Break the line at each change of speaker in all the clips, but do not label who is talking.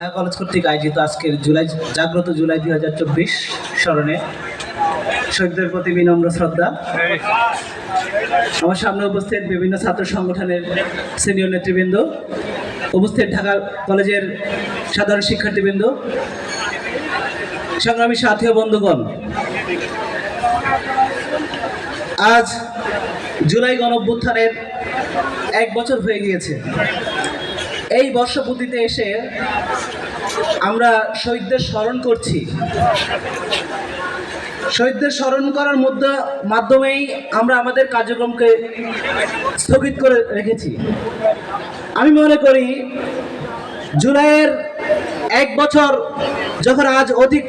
Dhaka college কর্তৃক আয়োজিত আজকের জুলাই, জাগ্রত জুলাই দুই হাজার চব্বিশ স্মরণে শহীদদের প্রতি বিনম্র শ্রদ্ধা। আমার সামনে উপস্থিত বিভিন্ন ছাত্র সংগঠনের সিনিয়র নেতৃবৃন্দ, উপস্থিত ঢাকা কলেজের সাধারণ শিক্ষার্থীবৃন্দ, সংগ্রামী সাথী বন্ধুগণ। আজ জুলাই গণঅভ্যুত্থানের এক বছর হয়ে গিয়েছে। এই বর্ষপূর্তিতে এসে আমরা শহীদদের স্মরণ করছি। শহীদদের স্মরণ করার মধ্যে, মাধ্যমেই আমরা আমাদের কার্যক্রমকে স্থগিত করে রেখেছি। আমি মনে করি, জুলাইয়ের এক বছর যখন আজ অধিক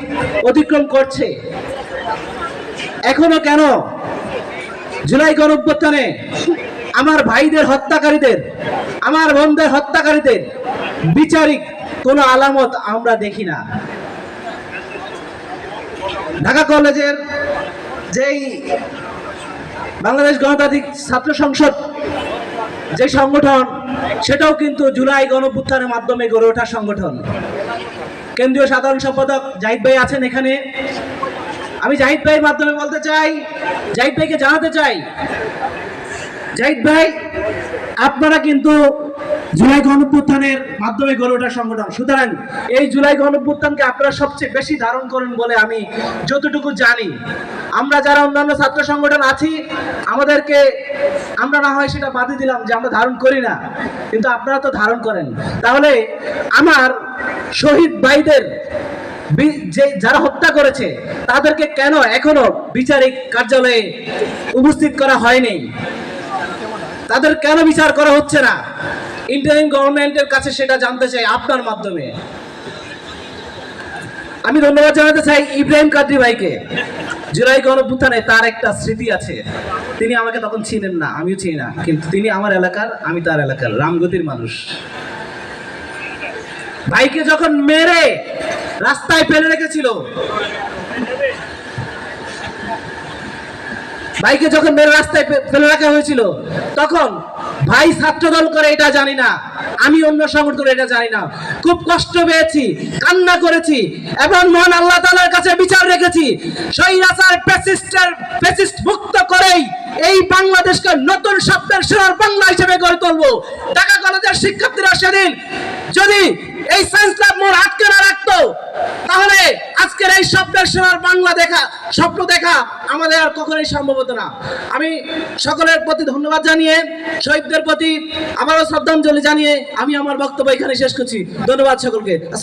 অতিক্রম করছে, এখনও কেন জুলাই গণঅভ্যুত্থানে আমার ভাইদের হত্যাকারীদের, আমার বোনদের হত্যাকারীদের বিচারিক কোনো আলামত আমরা দেখি না। ঢাকা কলেজের যেই বাংলাদেশ গণতান্ত্রিক ছাত্র সংসদ যে সংগঠন, সেটাও কিন্তু জুলাই গণপুত্থানের মাধ্যমে গড়ে ওঠা সংগঠন। কেন্দ্রীয় সাধারণ সম্পাদক জাহিদ ভাই আছেন এখানে। আমি জাহিদ ভাইয়ের মাধ্যমে বলতে চাই, জাহিদ ভাইকে জানাতে চাই জাহিদ ভাই, আপনারা কিন্তু জুলাই গণপুত্থানের মাধ্যমে গড়ে ওঠা সংগঠন। সুতরাং এই জুলাই গণপুত্থানকে আপনারা সবচেয়ে বেশি ধারণ করেন বলে আমি যতটুকু জানি। আমরা যারা অন্যান্য ছাত্র সংগঠন আছি, আমাদেরকে আমরা না হয় সেটা বাদে দিলাম যে আমরা ধারণ করি না। কিন্তু আপনারা তো ধারণ করেন। তাহলে আমার শহীদ ভাইদের যে, যারা হত্যা করেছে, তাদেরকে কেন এখনও বিচারিক কার্যালয়ে উপস্থিত করা হয়নি? তাদের কেন বিচার করা হচ্ছে না? ইন্টারিম গভর্নমেন্টের কাছে সেটা জানতে চাই আপনার মাধ্যমে। আমি ধন্যবাদ জানাতে চাই ইব্রাহিম কাদ্রি ভাইকে। জুলাই গণপুত্থানে তার একটা স্মৃতি আছে। তিনি আমাকে তখন চিনেন না, আমিও চিনি না। কিন্তু তিনি আমার এলাকার, আমি তার এলাকার রামগতির মানুষ। ভাইকে যখন মেরে রাস্তায় ফেলে রেখেছিল ভাইকে যখন মেরে রাস্তায় ফেলে রাখা হয়েছিল, তখন ভাই ছাত্র দল করে এটা জানি না, আমি অন্য সংগঠন করে এটা জানি না। খুব কষ্ট পেয়েছি, কান্না করেছি, এবং মহান আল্লাহ তাআলার কাছে বিচার রেখেছি সৈরাচার প্যাসিস্টার প্যাসিস্ট মুক্ত করেই এই বাংলাদেশকে নতুন শব্দের সোনার বাংলা হিসেবে গড়ে তুলবো। ঢাকা কলেজের শিক্ষার্থীরা সেদিন যদি এই ল্যাব মোর আটকে না রাখতো। তাহলে আজকের এই স্বপ্নের সোনার বাংলা দেখা, স্বপ্ন দেখা আমাদের আর কখনোই সম্ভব হতো না। আমি সকলের প্রতি ধন্যবাদ জানিয়ে, শহীদদের প্রতি আমারও শ্রদ্ধাঞ্জলি জানিয়ে আমি আমার বক্তব্য এখানে শেষ করছি। ধন্যবাদ সকলকে।